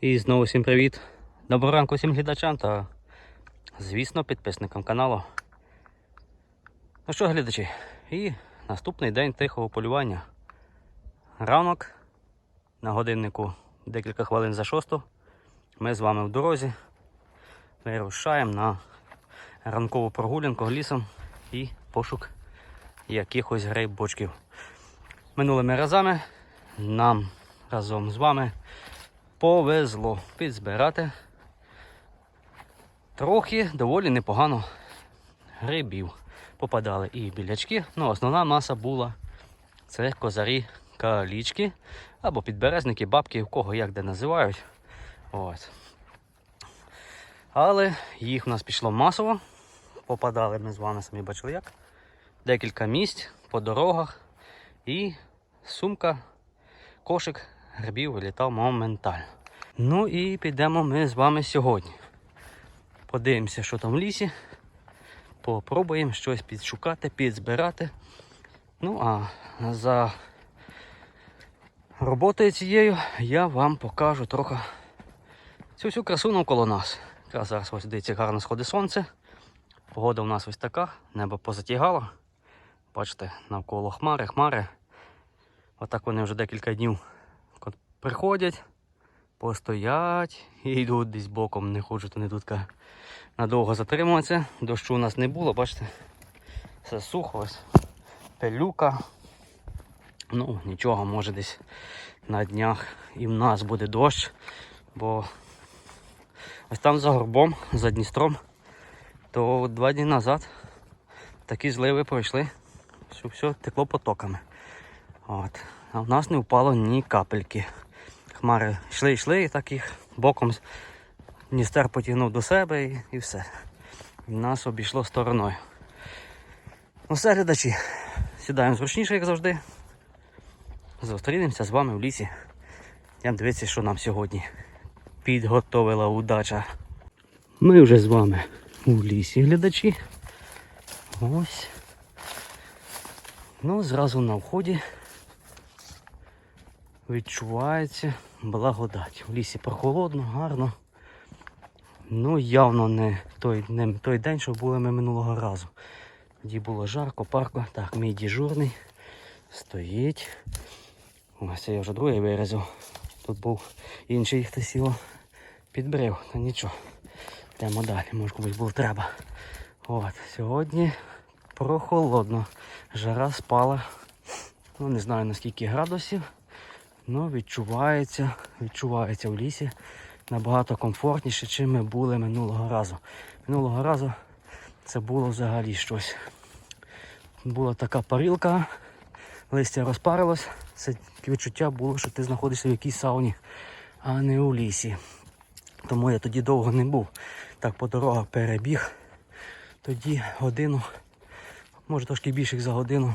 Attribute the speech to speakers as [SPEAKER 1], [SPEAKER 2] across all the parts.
[SPEAKER 1] І знову всім привіт. Доброго ранку всім глядачам та, звісно, підписникам каналу. Ну що, глядачі, і наступний день тихого полювання. Ранок на годиннику декілька хвилин за шосту. Ми з вами в дорозі. Вирушаємо на ранкову прогулянку лісом і пошук якихось грибочків. Минулими разами нам разом з вами повезло підзбирати трохи доволі непогано грибів. Попадали і білячки, ну основна маса була це козарі калічки або підберезники, бабки, в кого як де називають. От. Але їх у нас пішло масово. Попадали ми з вами самі бачили як. Декілька місць по дорогах і сумка, кошик грибів вилітав моментально. Ну і підемо ми з вами сьогодні. Подивимося, що там в лісі. Попробуємо щось підшукати, підзбирати. Ну а за роботою цією я вам покажу трохи цю всю красу навколо нас. Зараз ось дивіться, гарно сходить сонце. Погода у нас ось така, небо позатягало. Бачите, навколо хмари, хмари. Отак вони вже декілька днів приходять, постоять і йдуть десь боком, не хочуть вони тут надовго затримуватися. Дощу у нас не було, бачите, все сухо, ось пилюка. Ну, нічого, може десь на днях і в нас буде дощ, бо ось там за горбом, за Дністром, то два дні назад такі зливи пройшли, що все текло потоками. От. А в нас не впало ні капельки. Хмари йшли, йшли, і так їх боком Дністер потягнув до себе і, і все. І нас обійшло стороною. Ну все, глядачі, сідаємо зручніше, як завжди. Зустрінемося з вами в лісі. Я дивіться, що нам сьогодні підготовила удача. Ми вже з вами у лісі, глядачі. Ось. Ну, зразу на вході відчувається благодать. В лісі прохолодно, гарно. Ну, явно не той, не той день, що були ми минулого разу. Тоді було жарко, парко. Так, мій дежурний стоїть. Ось я вже другий вирізав. Тут був інший хтось його підбрив, та нічого. Йдемо далі, може комусь було треба. От, сьогодні прохолодно. Жара спала. Ну, не знаю наскільки градусів. Ну, відчувається, відчувається в лісі набагато комфортніше, чим ми були минулого разу. Минулого разу це було взагалі щось. Була така парилка, листя розпарилось. Це відчуття було, що ти знаходишся в якійсь сауні, а не у лісі. Тому я тоді довго не був. Так по дорогах перебіг. Тоді годину, може трошки більше за годину,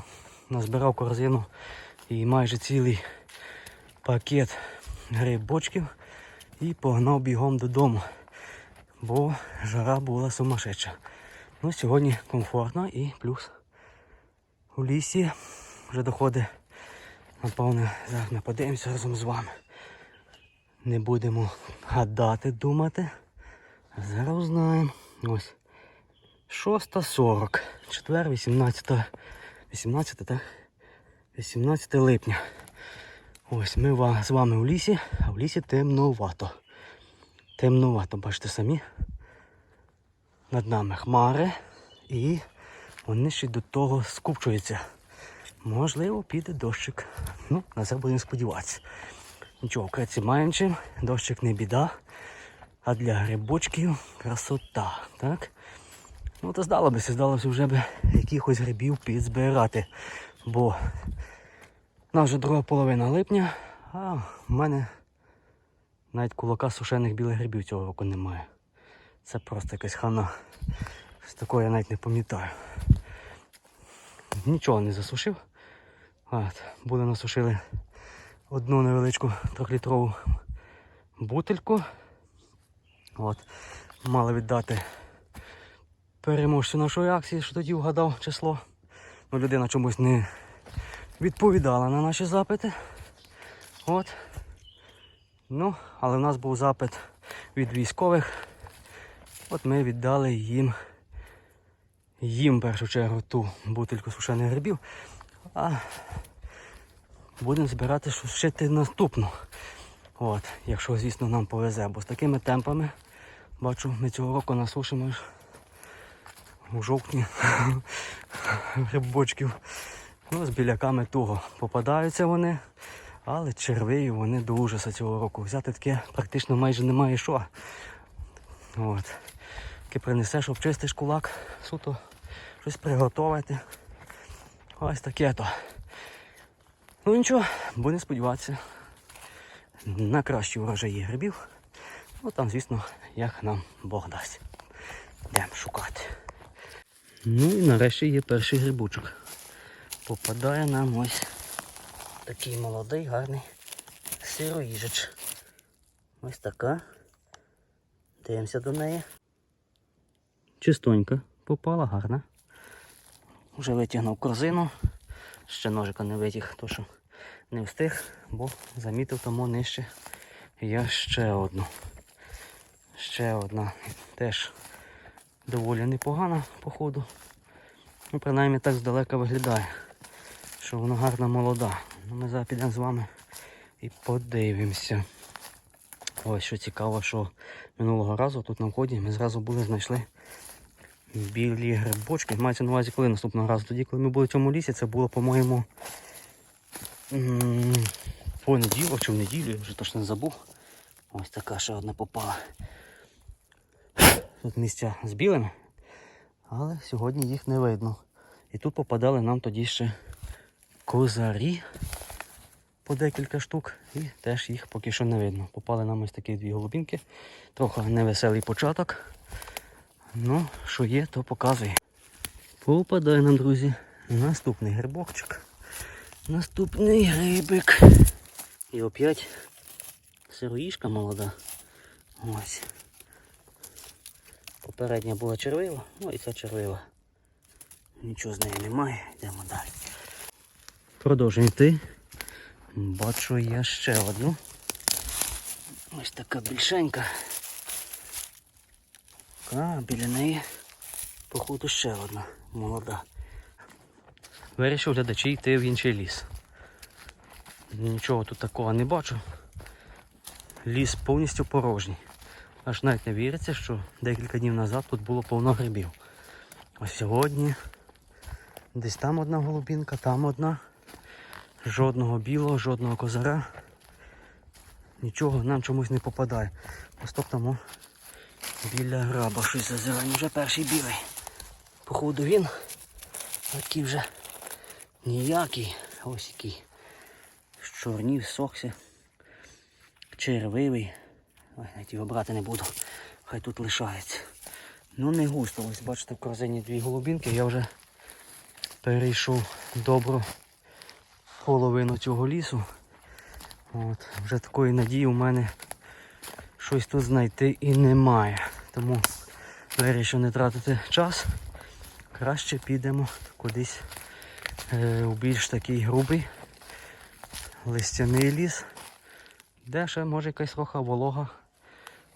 [SPEAKER 1] назбирав корзину і майже цілий пакет грибочків і погнав бігом додому, бо жара була сумасшедша. Ну, сьогодні комфортно і плюс у лісі вже доходить, напевне, зараз ми подивимося разом з вами. Не будемо гадати, думати. Зараз знаємо. Ось. 6.40. Четвер, 18, 18, так? 18 липня. Ось ми з вами в лісі, а в лісі темновато. Темновато, бачите самі. Над нами хмари і вони ще до того скупчуються. Можливо, піде дощик. Ну, на це будемо сподіватися. Нічого, креці маємо чим, дощик не біда. А для грибочків красота, так? Ну, то здалося, здалося вже б якихось грибів підзбирати. Бо у нас вже друга половина липня, а в мене навіть кулака сушених білих грибів цього року немає. Це просто якась хана. З такого я навіть не пам'ятаю. Нічого не засушив. От, були насушили одну невеличку трьохлітрову бутильку. От, мали віддати переможцю нашої акції, що тоді вгадав число. Ну, людина чомусь не відповідала на наші запити. От. Ну, але в нас був запит від військових. От ми віддали їм їм в першу чергу ту бутильку сушених грибів. А будемо збирати сушити наступну. От, якщо, звісно, нам повезе. Бо з такими темпами, бачу, ми цього року насушимо у жовтні грибочків. Ну, з біляками туго попадаються вони, але червиві вони до ужаса цього року. Взяти таке практично майже немає що. От. Таке принесеш, обчистиш кулак, суто щось приготувати. Ось таке то. Ну нічого, будемо сподіватися на кращі урожаї грибів. Ну там, звісно, як нам Бог дасть. Йдемо шукати. Ну і нарешті є перший грибочок. Попадає нам ось такий молодий, гарний сироїжич. Ось така. Дивимося до неї. Чистонька, попала, гарна. Вже витягнув корзину. Ще ножика не витяг, то що не встиг, бо замітив тому нижче я ще одну. Ще одна. Теж доволі непогана, походу. Ну, принаймні так здалека виглядає, що вона гарна молода. Ну, Ми зараз підемо з вами і подивимося. Ось що цікаво, що минулого разу тут на вході ми зразу були знайшли білі грибочки. Мається на увазі, коли наступного разу. Тоді, коли ми були в цьому лісі, це було, по-моєму, понеділок чи в неділю, я вже точно не забув. Ось така ще одна попала. Тут місця з білими, але сьогодні їх не видно. І тут попадали нам тоді ще козарі по декілька штук, і теж їх поки що не видно. Попали нам ось такі дві голубінки. Трохи невеселий початок. Ну, що є, то показує. Попадає нам, друзі, наступний грибочок. Наступний грибик. І опять сироїшка молода. Ось. Попередня була червива, ну і ця червива. Нічого з нею немає, йдемо далі. Продовжуємо йти. Бачу я ще одну. Ось така більшенька. А, біля неї, походу, ще одна молода. Вирішив глядачі йти в інший ліс. Нічого тут такого не бачу. Ліс повністю порожній. Аж навіть не віриться, що декілька днів назад тут було повно грибів. Ось сьогодні десь там одна голубінка, там одна. Жодного білого, жодного козара. Нічого нам чомусь не попадає. Ось стоп тому біля граба щось зазирає. Вже перший білий. Походу він такий вже ніякий. Ось який. Щорнів, сохся. Червивий. Ой, навіть його брати не буду. Хай тут лишається. Ну не густо. Ось бачите в корзині дві голубінки. Я вже перейшов добру половину цього лісу. От, Вже такої надії у мене щось тут знайти і немає. Тому вирішив не тратити час. Краще підемо кудись е, у більш такий грубий листяний ліс, де ще може якась роха волога.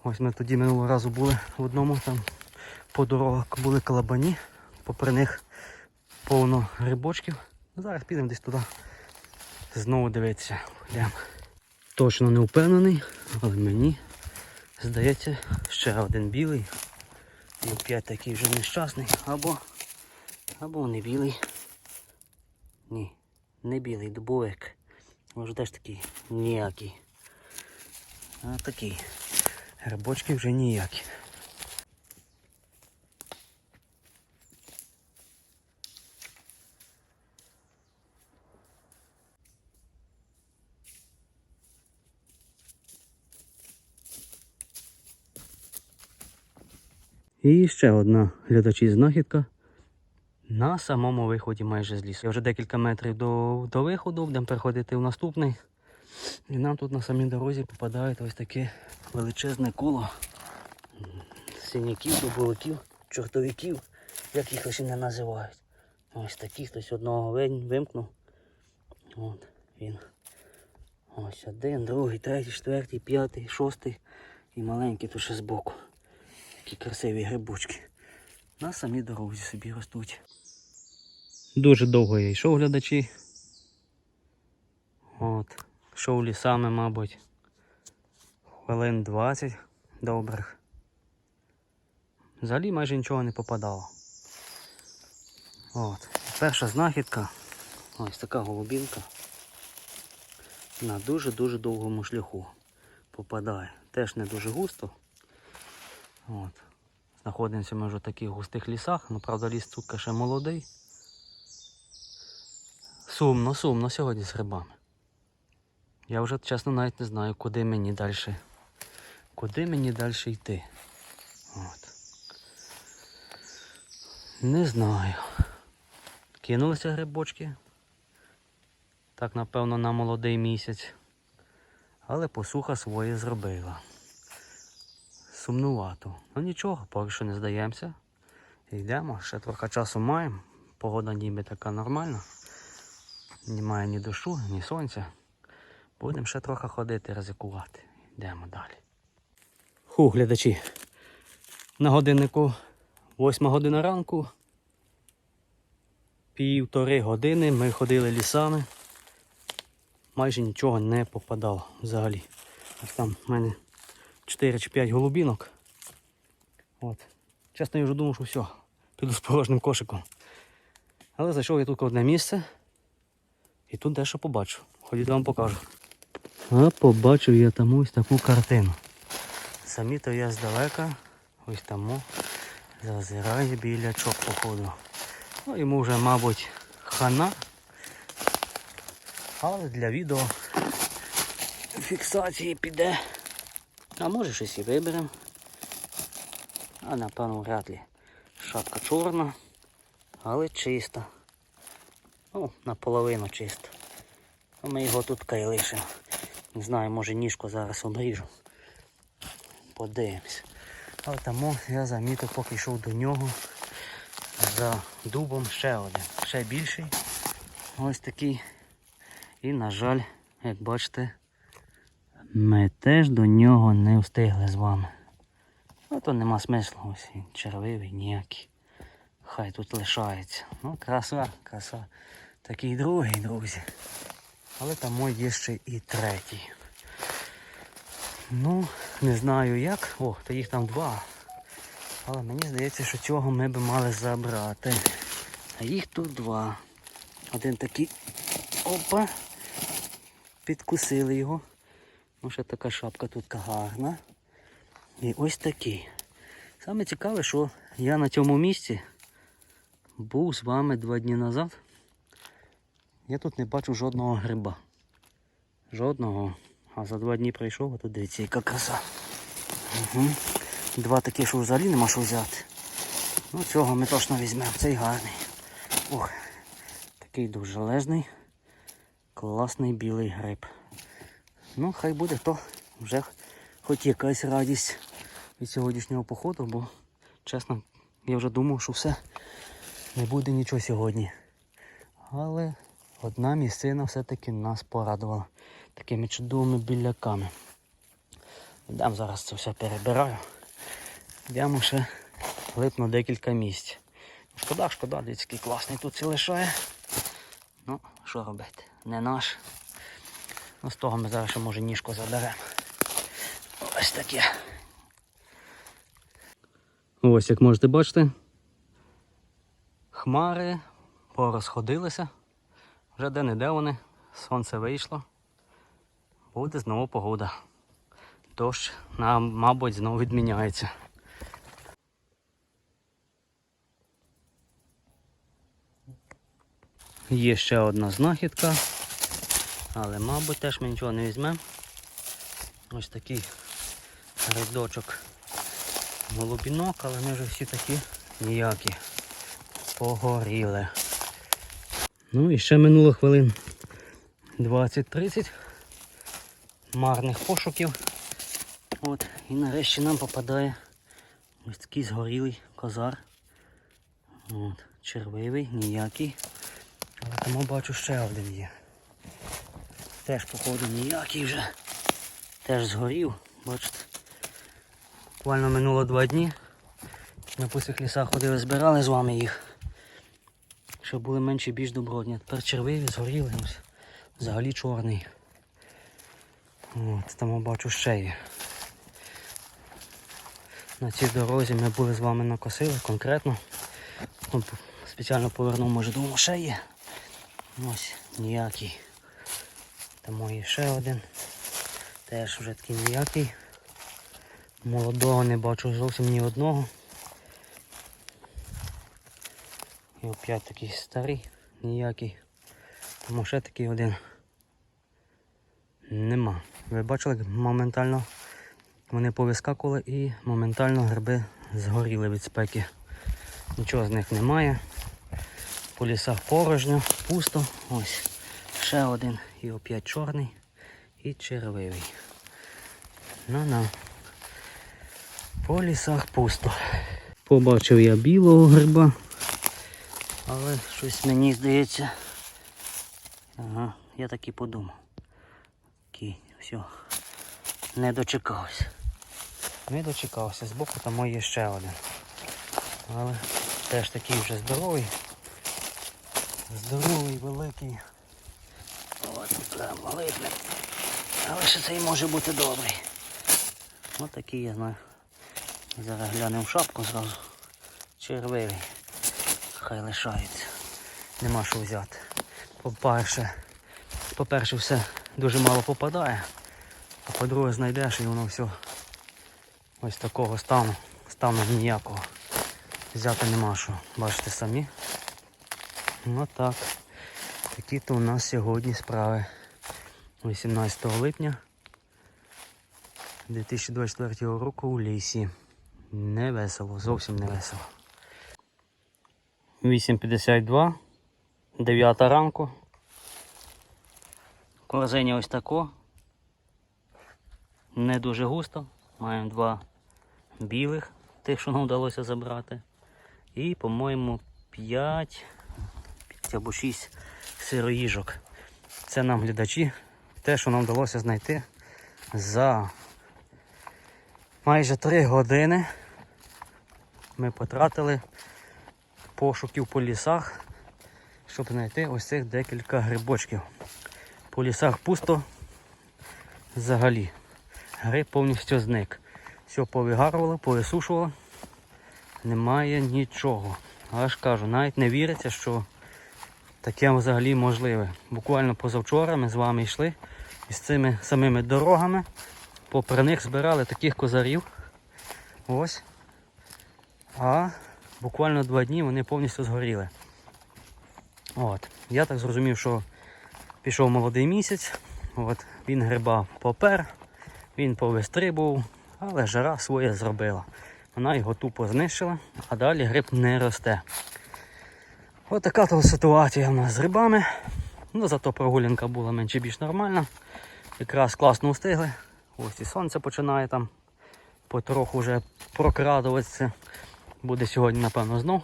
[SPEAKER 1] Ось ми тоді минулого разу були в одному там по дорогах були калабані, попри них повно грибочків. Ну, Зараз підемо десь туди. Знову дивитися. Йдемо. Точно не впевнений, але мені здається ще один білий. І опять такий вже нещасний. Або або не білий. Ні, не білий, дубовик. Може теж такий ніякий. А такий. Грибочки вже ніякі. І ще одна глядачі знахідка на самому виході майже з лісу. Я вже декілька метрів до, до виходу, будемо переходити в наступний. І нам тут на самій дорозі попадає ось таке величезне коло синяків, дубовиків, чортовиків, як їх ще не називають. Ось такі хтось одного вимкнув. От він. Ось один, другий, третій, четвертий, п'ятий, шостий і маленький тут ще збоку. Такі красиві грибочки. На самій дорозі собі ростуть. Дуже довго я йшов глядачі. От. Йшов лісами, мабуть. Хвилин 20 добрих. Взагалі майже нічого не попадало. От. Перша знахідка. Ось така голубінка. На дуже-дуже довгому шляху попадає. Теж не дуже густо. От. Знаходимося ми вже в таких густих лісах, ну правда ліс тут ще молодий. Сумно, сумно сьогодні з грибами. Я вже чесно навіть не знаю, куди мені далі. Куди мені далі йти. От. Не знаю. Кинулися грибочки. Так, напевно, на молодий місяць. Але посуха своє зробила. Сумнувато. Ну нічого, поки що не здаємося. Йдемо, ще трохи часу маємо. Погода ніби така нормальна. Немає ні дощу, ні сонця. Будемо ще трохи ходити, ризикувати. Йдемо далі. Ху, глядачі. На годиннику 8 година ранку. Півтори години ми ходили лісами. Майже нічого не попадало взагалі. Ось там в мене 4 чи 5 голубінок. От. Чесно, я вже думав, що все. Піду з порожнім кошиком. Але зайшов я тут одне місце. І тут дещо побачу. Ходіть вам покажу. А побачив я там ось таку картину. Самі то я здалека, ось тому зазирає білячок походу. Ну йому вже, мабуть, хана. Але для відео фіксації піде. А може щось і виберемо. А напевно вряд ли. Шапка чорна, але чиста. Ну, наполовину чиста. Ми його тут кай лишимо. Не знаю, може ніжку зараз обріжу. Подивимось. Але тому я замітив, поки йшов до нього за дубом ще один. Ще більший. Ось такий. І, на жаль, як бачите, ми теж до нього не встигли з вами. Ну то нема смислу, ось він червивий ніякий. Хай тут лишається. Ну, краса, краса. Такий другий, друзі. Але там є ще і третій. Ну, не знаю як. О, то їх там два. Але мені здається, що цього ми би мали забрати. А їх тут два. Один такий. Опа. Підкусили його. Ще така шапка тут гарна. І ось такий. Саме цікаве, що я на цьому місці був з вами два дні назад. Я тут не бачу жодного гриба. Жодного. А за два дні прийшов, а тут дивіться, яка краса. Угу. Два такі, що взагалі нема що взяти. Ну цього ми точно візьмемо. Цей гарний. Ох, такий довжелезний, класний білий гриб. Ну, хай буде то вже хоч якась радість від сьогоднішнього походу, бо чесно, я вже думав, що все не буде нічого сьогодні. Але одна місцина все-таки нас порадувала такими чудовими біляками. Йдемо зараз це все перебираю. Йдемо ще липну декілька місць. Шкода, шкода, дивіться, який класний тут це лишає. Ну, що робити? Не наш. Ну, з того ми зараз ще може ніжку заберемо. Ось таке. Ось як можете бачити. Хмари порозходилися. Вже де-не-де вони. Сонце вийшло. Буде знову погода. Дощ нам, мабуть, знову відміняється. Є ще одна знахідка, але, мабуть, теж ми нічого не візьмемо. Ось такий рядочок голубінок, але ми вже всі такі ніякі погоріли. Ну і ще минуло хвилин 20-30 марних пошуків. От, і нарешті нам попадає ось такий згорілий козар. От, червивий, ніякий. Але тому бачу ще один є. Теж, походу, ніякий вже. Теж згорів, бачите. Буквально минуло два дні. По цих лісах ходили, збирали з вами їх. Щоб були менші більш добротні. Тепер червиві, згоріли. Ось. Взагалі чорний. От, там бачу ще є. На цій дорозі ми були з вами накосили конкретно. Спеціально повернув, може думав, ще є. Ось ніякий. Там є ще один. Теж вже такий ніякий. Молодого не бачу зовсім ні одного. І опять такий старий, ніякий. Тому ще такий один. Нема. Ви бачили, як моментально вони повискакували і моментально гриби згоріли від спеки. Нічого з них немає. По лісах порожньо, пусто. Ось. Ще один. І опять чорний і червивий. Ну-ну. По лісах пусто. Побачив я білого гриба. Але щось мені здається. Ага, я так і подумав. Такий, все. Не дочекався. Не дочекався. Збоку там є ще один. Але теж такий вже здоровий. Здоровий, великий. От. Але ще цей може бути добрий. Ось такий я знаю. Зараз глянемо шапку зразу. Червивий. Хай лишається. Нема що взяти. По-перше, по-перше, все дуже мало попадає. А по-друге, знайдеш і воно все ось такого стану. Стану ніякого. Взяти нема що. Бачите самі. Ну так. Такі то у нас сьогодні справи. 18 липня 2024 року у лісі. Не весело, зовсім не весело. 8.52, 9 ранку. Корзиня ось тако. Не дуже густо. Маємо два білих, тих, що нам вдалося забрати. І, по-моєму, 5 або 6 сироїжок. Це нам глядачі. Те, що нам вдалося знайти за майже 3 години. Ми потратили пошуків по лісах, щоб знайти ось цих декілька грибочків. По лісах пусто взагалі. Гриб повністю зник. Все повигарувало, повисушувало. Немає нічого. Але ж кажу, навіть не віриться, що таке взагалі можливе. Буквально позавчора ми з вами йшли і з цими самими дорогами. Попри них збирали таких козарів. Ось. А буквально два дні вони повністю згоріли. От. Я так зрозумів, що пішов молодий місяць, от, він гриба попер, він повистрибував, але жара своє зробила. Вона його тупо знищила, а далі гриб не росте. От то ситуація в нас з грибами. Ну, зато прогулянка була менше більш нормальна. Якраз класно встигли. Ось і сонце починає там потроху вже прокрадуватися. Буде сьогодні, напевно, знов.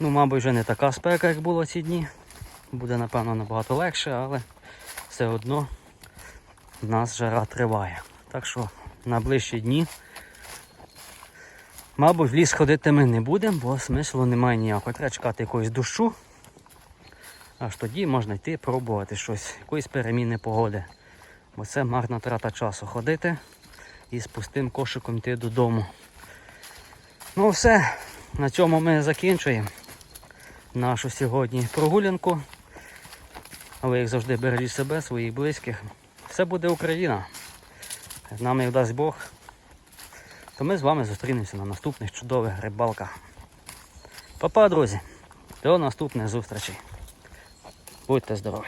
[SPEAKER 1] Ну, мабуть, вже не така спека, як було ці дні. Буде, напевно, набагато легше, але все одно в нас жара триває. Так що на ближчі дні, мабуть, в ліс ходити ми не будемо, бо смислу немає ніякого. Треба чекати якогось дощу. Аж тоді можна йти пробувати щось, якоїсь переміни погоди. Бо це марна трата часу ходити і з пустим кошиком йти додому. Ну все, на цьому ми закінчуємо нашу сьогодні прогулянку. А ви, як завжди, бережіть себе, своїх близьких. Все буде Україна. З нами дасть Бог. То ми з вами зустрінемося на наступних чудових рибалках. Па-па, друзі! До наступних зустрічей. Будьте здорові!